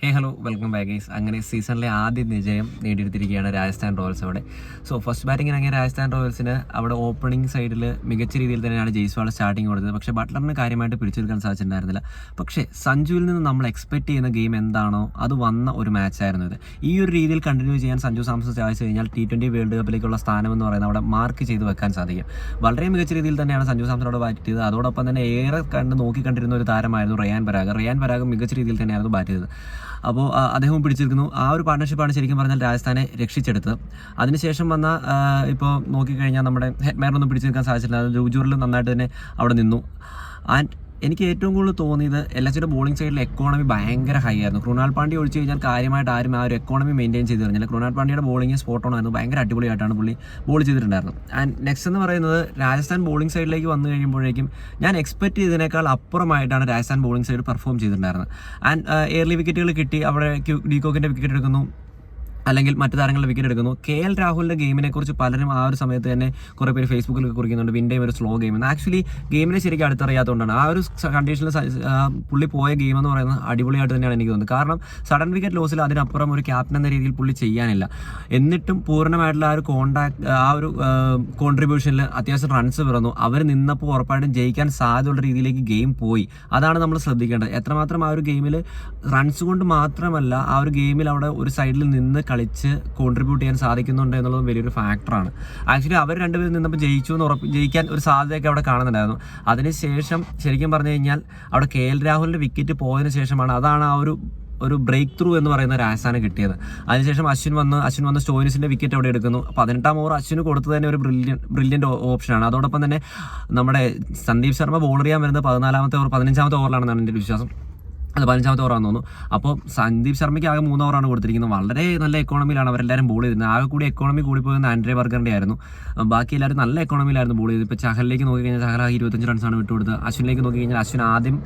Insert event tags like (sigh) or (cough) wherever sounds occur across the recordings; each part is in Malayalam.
Hey hello welcome back guys അങ്ങനെ സീസണിലെ ആദ്യ വിജയം നേടിയെടുത്തിരിക്കുകയാണ് രാജസ്ഥാൻ റോയൽസ് അവിടെ. സോ ഫസ്റ്റ് ബാറ്റിംഗ് ഇറങ്ങിയ രാജസ്ഥാൻ റോയൽസിന് അവിടെ ഓപ്പണിംഗ് സൈഡിൽ മികച്ച രീതിയിൽ തന്നെയാണ് ജയ്സ്വാൾ സ്റ്റാർട്ടിംഗ് കൊടുത്തത്. പക്ഷേ ബട്ട്ലറിന് കാര്യമായിട്ട് പിടിച്ചെടുക്കാൻ സാധിച്ചിട്ടുണ്ടായിരുന്നില്ല. പക്ഷേ സഞ്ജുവിൽ നിന്ന് നമ്മൾ എക്സ്പെക്ട് ചെയ്യുന്ന ഗെയിം എന്താണോ അത് വന്ന ഒരു മാച്ചായിരുന്നു ഇത്. ഈ ഒരു രീതിയിൽ കണ്ടിന്യൂ ചെയ്യാൻ സഞ്ജു സാംസൺ സാധിച്ചു കഴിഞ്ഞാൽ ടി ട്വന്റി വേൾഡ് കപ്പിലേക്കുള്ള സ്ഥാനം എന്ന് പറയുന്നത് അവിടെ മാർക്ക് ചെയ്ത് വെക്കാൻ സാധിക്കും. വളരെ മികച്ച രീതിയിൽ തന്നെയാണ് സഞ്ജു സാംസൺ അവിടെ ബാറ്റ് ചെയ്തത് അതോടൊപ്പം തന്നെ ഏറെ കണ്ട് നോക്കി കണ്ടിരുന്ന ഒരു താരമായിരുന്നു റയാൻ പരാഗ്. റയാൻ പരാഗ് മികച്ച രീതിയിൽ തന്നെയായിരുന്നു ബാറ്റ് ചെയ്തത്. അപ്പോൾ അദ്ദേഹവും പിടിച്ചിരിക്കുന്നു. ആ ഒരു പാർട്ണർഷിപ്പാണ് ശരിക്കും പറഞ്ഞാൽ രാജസ്ഥാനെ രക്ഷിച്ചെടുത്തത്. അതിനുശേഷം വന്ന ഇപ്പോൾ നോക്കിക്കഴിഞ്ഞാൽ നമ്മുടെ ഹെഡ്മാനൊന്നും പിടിച്ചെടുക്കാൻ സാധിച്ചില്ല ജൂജൂറിൽ നന്നായിട്ട് തന്നെ അവിടെ നിന്നു. ആൻഡ് എനിക്ക് ഏറ്റവും കൂടുതൽ തോന്നിയത് എൽ എച്ചിയുടെ ബോളിംഗ് സൈഡിൽ എക്കോണമി ഭയങ്കര ഹൈ ആയിരുന്നു. കൃണാൽ പാണ്ടി ഒഴിച്ച് കഴിഞ്ഞാൽ കാര്യമായിട്ട് ആരും ആ ഒരു എക്കോണമി മെയിന്റെയിൻ ചെയ്ത് കഴിഞ്ഞാൽ കൃണാൽ പാണ്ഡ്യയുടെ ബോളിംഗ് സ്പോട്ട് ആയിരുന്നു. ഭയങ്കര അടിപൊളിയായിട്ടാണ് പുള്ളി ബോൾ ചെയ്തിട്ടുണ്ടായിരുന്നത്. ആൻഡ് നെക്സ്റ്റ് എന്ന് പറയുന്നത് രാജസ്ഥാൻ ബോളിംഗ് സൈഡിലേക്ക് വന്നു കഴിയുമ്പോഴേക്കും ഞാൻ എക്സ്പെക്ട് ചെയ്തതിനേക്കാൾ അപ്പുറമായിട്ടാണ് രാജസ്ഥാൻ ബോളിംഗ് സൈഡ് പെർഫോം ചെയ്തിട്ടുണ്ടായിരുന്നത്. ആൻഡ് എയർലി വിക്കറ്റുകൾ കിട്ടി. അവിടെ ഡീകോക്കിന്റെ വിക്കറ്റ് എടുക്കുന്നു. അല്ലെങ്കിൽ മറ്റു താരങ്ങളുടെ വിക്കറ്റ് എടുക്കുന്നു കെ എൽ രാഹുലിന്റെ ഗെയിമിനെ കുറിച്ച് പലരും ആ ഒരു സമയത്ത് തന്നെ കുറെ പേര് ഫേസ്ബുക്കിലൊക്കെ കുറിക്കുന്നുണ്ട്. വിന്റെയും ഒരു സ്ലോ ഗെയിം. ആക്ച്വലി ഗെയിമിനെ ശരിക്കും അടുത്തറിയാത്തതുകൊണ്ടാണ് ആ ഒരു കണ്ടീഷനിൽ പുള്ളി പോയ ഗെയിം എന്ന് പറയുന്നത് അടിപൊളിയായിട്ട് തന്നെയാണ് എനിക്ക് തോന്നുന്നത്. കാരണം സഡൻ വിക്കറ്റ് ലോസിൽ അതിനപ്പുറം ഒരു ക്യാപ്റ്റൻ എന്ന രീതിയിൽ പുള്ളി ചെയ്യാനില്ല. എന്നിട്ടും പൂർണമായിട്ടുള്ള ആ ഒരു കോണ്ടാക്ട് ആ ഒരു കോൺട്രിബ്യൂഷനിൽ അത്യാവശ്യം റൺസ് പിറന്നു. അവർ നിന്നപ്പോൾ ഉറപ്പായിട്ടും ജയിക്കാൻ സാധ്യതയുള്ള രീതിയിലേക്ക് ഗെയിം പോയി. അതാണ് നമ്മൾ ശ്രദ്ധിക്കേണ്ടത്. എത്രമാത്രം ആ ഒരു ഗെയിമിൽ റൺസ് കൊണ്ട് മാത്രമല്ല ആ ഒരു ഗെയിമിൽ അവിടെ ഒരു സൈഡിൽ നിന്ന് കളിച്ച് കോൺട്രിബ്യൂട്ട് ചെയ്യാൻ സാധിക്കുന്നുണ്ട് എന്നുള്ളതും വലിയൊരു ഫാക്ടറാണ് ആക്ച്വലി അവർ രണ്ടുപേരും നിന്നപ്പോൾ ജയിച്ചു എന്ന് ഉറപ്പ് ജയിക്കാൻ ഒരു സാധ്യതയൊക്കെ അവിടെ കാണുന്നുണ്ടായിരുന്നു. അതിനുശേഷം ശരിക്കും പറഞ്ഞു കഴിഞ്ഞാൽ അവിടെ കെ എൽ രാഹുലിന്റെ വിക്കറ്റ് പോയതിനു ശേഷമാണ് അതാണ് ആ ഒരു ഒരു ബ്രേക്ക് ത്രൂ എന്ന് പറയുന്ന ഒരു രാജസ്ഥാന് കിട്ടിയത്. അതിനുശേഷം അശ്വിൻ വന്ന് അശ്വിൻ വന്ന് സ്റ്റോയിനിസിന്റെ വിക്കറ്റ് അവിടെ എടുക്കുന്നു. പതിനെട്ടാം ഓവർ അശ്വിന് കൊടുത്തു തന്നെ ഒരു ബ്രില്യൻ ബ്രില്യന്റ് ഓപ്ഷനാണ് അതോടൊപ്പം തന്നെ നമ്മുടെ സന്ദീപ് ശർമ്മ ബോൾ ചെയ്യാൻ വരുന്നത് പതിനാലാമത്തെ ഓവർ പതിനഞ്ചാമത്തെ ഓവറിലാണെന്നാണ് എന്റെ വിശ്വാസം. അത് പതിനഞ്ചാമത്തെ ഓവറാന്ന് തോന്നുന്നു. അപ്പോൾ സന്ദീപ് ശർമ്മയ്ക്ക് ആകെ മൂന്ന് ഓവറാണ് കൊടുത്തിരിക്കുന്നത്. വളരെ നല്ല എക്കോണമിയിലാണ് അവരെല്ലാവരും ബോൾ ചെയ്തിരുന്നത്. ആകെ കൂടി എക്കോണമി കൂടി പോകുന്ന ആൻഡ്രേ ബർഗറിന്റെ ആയിരുന്നു. ബാക്കി എല്ലാവരും നല്ല എക്കോണമിയിലായിരുന്നു ബോൾ ചെയ്തത്. ഇപ്പോൾ ചഹലിലേക്ക് നോക്കി കഴിഞ്ഞാൽ ചഹൽ ഇരുപത്തഞ്ച് റൺസാണ് വിട്ടുകൊടുത്തത്. അശ്വിനിലേക്ക് നോക്കി കഴിഞ്ഞാൽ അശ്വിൻ ആദ്യം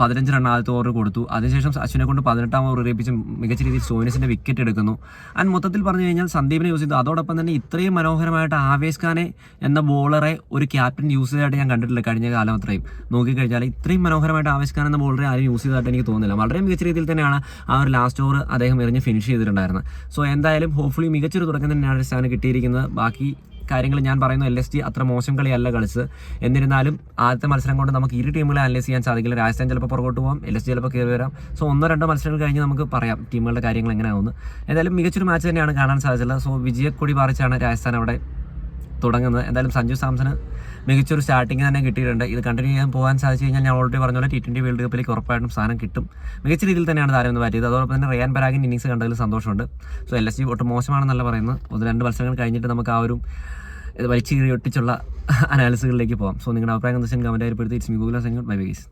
പതിനഞ്ച് റൺ ആദ്യത്തെ ഓവർ കൊടുത്തു. അതിനുശേഷം അശ്വിനെ കൊണ്ട് പതിനെട്ടാം ഓവർ എറിയിപ്പിച്ച് മികച്ച രീതിയിൽ സോനിസിന്റെ വിക്കറ്റ് എടുക്കുന്നു. ആൻഡ് മൊത്തത്തിൽ പറഞ്ഞു കഴിഞ്ഞാൽ സന്ദീപിനെ യൂസ് ചെയ്തു. അതോടൊപ്പം തന്നെ ഇത്രയും മനോഹരമായിട്ട് ആവേശ് ഖാനെ എന്ന ബോളറെ ഒരു ക്യാപ്റ്റൻ യൂസ് ചെയ്തതായിട്ട് ഞാൻ കണ്ടിട്ടില്ല കഴിഞ്ഞ കാലം അത്രയും. നോക്കിക്കഴിഞ്ഞാൽ ഇത്രയും മനോഹരമായിട്ട് ആവേശ് ഖാൻ എന്ന ബോളറെ ആരും യൂസ് ചെയ്തതായിട്ട് എനിക്ക് തോന്നുന്നില്ല. വളരെ മികച്ച രീതിയിൽ തന്നെയാണ് ആ ഒരു ലാസ്റ്റ് ഓവർ അദ്ദേഹം എറിഞ്ഞ് ഫിനിഷ് ചെയ്തിട്ടുണ്ടായിരുന്നത്. സോ എന്തായാലും ഹോപ്പ്ഫുള്ളി മികച്ചൊരു തുടക്കം തന്നെയാണ് സ്ഥാനം കിട്ടിയിരിക്കുന്നത്. ബാക്കി കാര്യങ്ങൾ ഞാൻ പറയുന്നു എൽ എസ് ജി അത്ര മോശം കളിയല്ല കളിച്ചത്. എന്നിരുന്നാലും ആദ്യത്തെ മത്സരം കൊണ്ട് നമുക്ക് ഇരു ടീമുകളെ അനലൈസ് ചെയ്യാൻ സാധിക്കില്ല. രാജസ്ഥാൻ ചിലപ്പോൾ പുറകോട്ട് പോകാം എൽ എസ് ജി ചിലപ്പോൾ കയറി വരാം. സോ ഒന്നോ രണ്ടോ മത്സരങ്ങൾ കഴിഞ്ഞ് നമുക്ക് പറയാം ടീമുകളുടെ കാര്യങ്ങൾ എങ്ങനെയാവുന്നു എന്തായാലും മികച്ചൊരു മാച്ച് തന്നെയാണ് കാണാൻ സാധിച്ചത്. സോ വിജയക്കൊടി പാറിച്ചാണ് രാജസ്ഥാൻ അവിടെ തുടങ്ങുന്നത്. എന്തായാലും സഞ്ജു സാംസന് മികച്ചൊരു സ്റ്റാർട്ടിങ് തന്നെ കിട്ടിയിട്ടുണ്ട്. ഇത് കണ്ടിന്യൂ ചെയ്യാൻ പോകാൻ സാധിച്ചു കഴിഞ്ഞാൽ ഞാൻ ഓൾറെഡി പറഞ്ഞ പോലെ ടി ട്വന്റി വേൾഡ് കപ്പിലേക്ക് ഉറപ്പായിട്ടും സ്ഥാനം കിട്ടും. മികച്ച രീതിയിൽ തന്നെയാണ് താരം എന്ന് പറ്റിയത് അതോടൊപ്പം തന്നെ റിയാൻ പരാഗിൻ ഇന്നിങ്സ് കണ്ടതിൽ സന്തോഷമുണ്ട്. സോ എൽ എസ് ജി ഒട്ടും മോശമാണെന്നല്ല പറയുന്നത്. ഒന്ന് രണ്ട് മത്സരങ്ങൾ കഴിഞ്ഞിട്ട് നമുക്ക് ആ ഒരു ഇത് വലിച്ചു കീറി ഒട്ടിച്ചുള്ള (laughs) അനാലിസുകളിലേക്ക് പോകാം സോ നിങ്ങളുടെ അഭിപ്രായം എന്താ? വെച്ചാൽ കമന്റ് ആയി പെടുത്തി ഇറ്റ്സ് മി ഗൂഗിൾ സെങ്ങ് ബൈ ബൈസ്